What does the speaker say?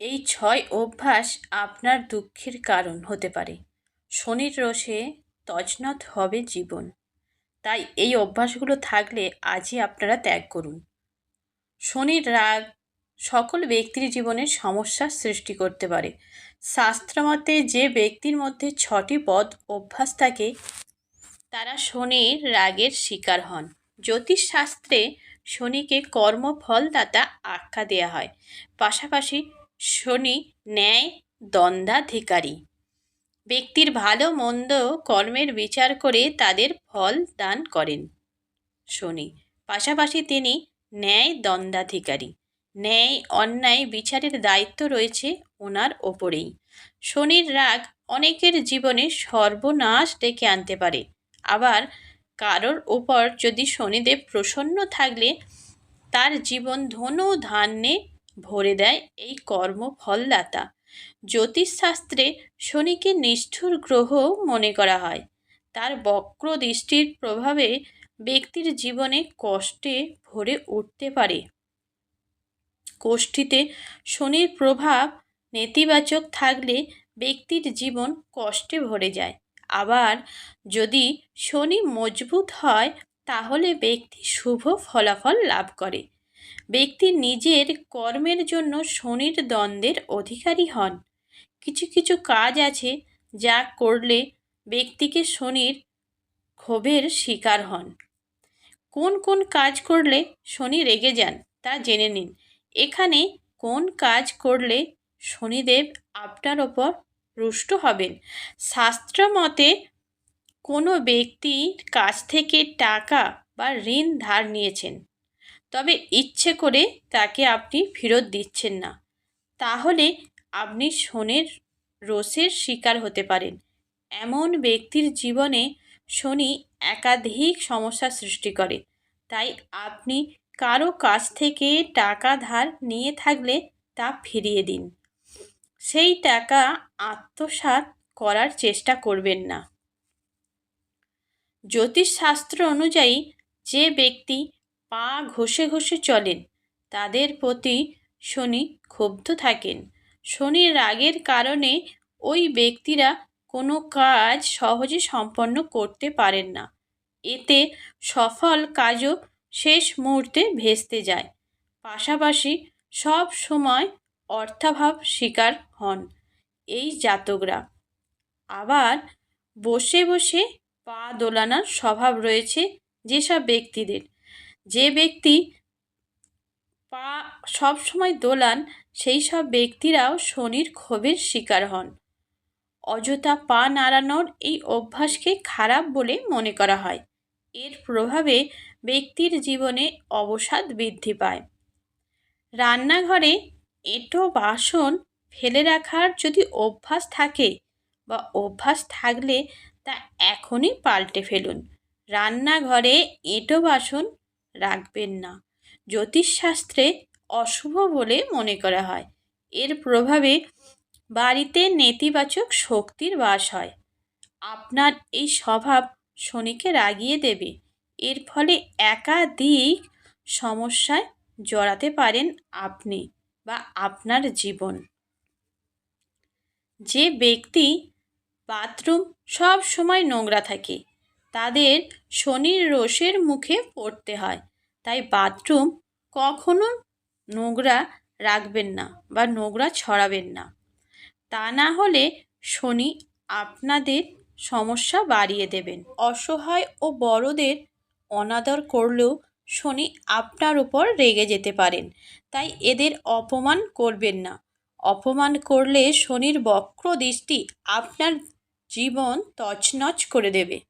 এই ছয় অভ্যাস আপনার দুঃখের কারণ হতে পারে। শনির রোষে তজনত হবে জীবন। তাই এই অভ্যাসগুলো থাকলে আজই আপনারা ত্যাগ করুন। শনির রাগ সকল ব্যক্তির জীবনে সমস্যার সৃষ্টি করতে পারে। শাস্ত্রমতে যে ব্যক্তির মধ্যে ছটি পদ অভ্যাস থাকে, তারা শনির রাগের শিকার হন। জ্যোতিষশাস্ত্রে শনিকে কর্মফলদাতা আখ্যা দেয়া হয়। পাশাপাশি শনি ন্যায় দ্বন্দ্বাধিকারী। ব্যক্তির ভালো মন্দ কর্মের বিচার করে তাদের ফল দান করেন শনি। পাশাপাশি তিনি ন্যায় দ্বন্দ্বাধিকারী। ন্যায় অন্যায় বিচারের দায়িত্ব রয়েছে ওনার ওপরেই। শনির রাগ অনেকের জীবনে সর্বনাশ ডেকে আনতে পারে। আবার কারোর ওপর যদি শনিদেব প্রসন্ন থাকলে, তার জীবন ধনু ধান্যে ভরে দেয় এই কর্মফলদাতা। জ্যোতিষশাস্ত্রে শনিকে নিষ্ঠুর গ্রহ মনে করা হয়। তার বক্র দৃষ্টির প্রভাবে ব্যক্তির জীবনে কষ্টে ভরে উঠতে পারে। কোষ্ঠীতে শনির প্রভাব নেতিবাচক থাকলে ব্যক্তির জীবন কষ্টে ভরে যায়। আবার যদি শনি মজবুত হয়, তাহলে ব্যক্তি শুভ ফলাফল লাভ করে। ব্যক্তি নিজের কর্মের জন্য শনির দ্বন্দ্বের অধিকারী হন। কিছু কিছু কাজ আছে যা করলে ব্যক্তিকে শনির ক্ষোভের শিকার হন। কোন কোন কাজ করলে শনি রেগে যান তা জেনে নিন। এখানে কোন কাজ করলে শনিদেব আপনার ওপর রুষ্ট হবেন? শাস্ত্র মতে কোনো ব্যক্তির কাছ থেকে টাকা বা ঋণ ধার নিয়েছেন। তবে ইচ্ছে করে তাকে আপনি ফেরত দিচ্ছেন না। তাহলে আপনি শনের রোষের শিকার হতে পারেন। এমন ব্যক্তির জীবনে শনি একাধিক সমস্যা সৃষ্টি করে। তাই আপনি কারও কাছ থেকে টাকা ধার নিয়ে থাকলে তা ফিরিয়ে দিন। সেই টাকা আত্মসাৎ করার চেষ্টা করবেন না। জ্যোতিষশাস্ত্র অনুযায়ী যে ব্যক্তি পা ঘষে ঘষে চলেন। তাদের প্রতি শনি ক্ষুব্ধ থাকেন। শনির রাগের কারণে ওই ব্যক্তিরা কোনো কাজ সহজে সম্পন্ন করতে পারেন না। এতে সফল কাজও শেষ মুহূর্তে ভেস্তে যায়। পাশাপাশি সব সময় অর্থাভাব শিকার হন এই জাতকরা। আবার বসে বসে পা দোলানোর স্বভাব রয়েছে যেসব ব্যক্তিদের। যে ব্যক্তি পা সব সময় দোলান, সেই সব ব্যক্তিরাও শনির ক্ষোভের শিকার হন। অযথা পা নাড়ানোর এই অভ্যাসকে খারাপ বলে মনে করা হয়। এর প্রভাবে ব্যক্তির জীবনে অবসাদ বৃদ্ধি পায়। রান্নাঘরে এঁটো বাসন ফেলে রাখার যদি অভ্যাস থাকে বা অভ্যাস থাকলে তা এখনই পাল্টে ফেলুন। রান্নাঘরে এঁটো বাসন রাখবেন না। জ্যোতিষশাস্ত্রে অশুভ বলে মনে করা হয়। এর প্রভাবে বাড়িতে নেতিবাচক শক্তির বাস হয়। আপনার এই স্বভাব শনিকে রাগিয়ে দেবে। এর ফলে একাধিক সমস্যায় জড়াতে পারেন আপনি বা আপনার জীবন। যে ব্যক্তি বাথরুম সব সময় নোংরা থাকে তাদের শনির রোষের মুখে পড়তে হয়। তাই বাথরুম কখনো নোংরা রাখবেন না বা নোংরা ছড়াবেন না। তা না হলে শনি আপনাদের সমস্যা বাড়িয়ে দেবেন। অসহায় ও বড়দের অনাদর করলেও শনি আপনার উপর রেগে যেতে পারেন। তাই এদের অপমান করবেন না। অপমান করলে শনির বক্র দৃষ্টি আপনার জীবন তছনছ করে দেবে।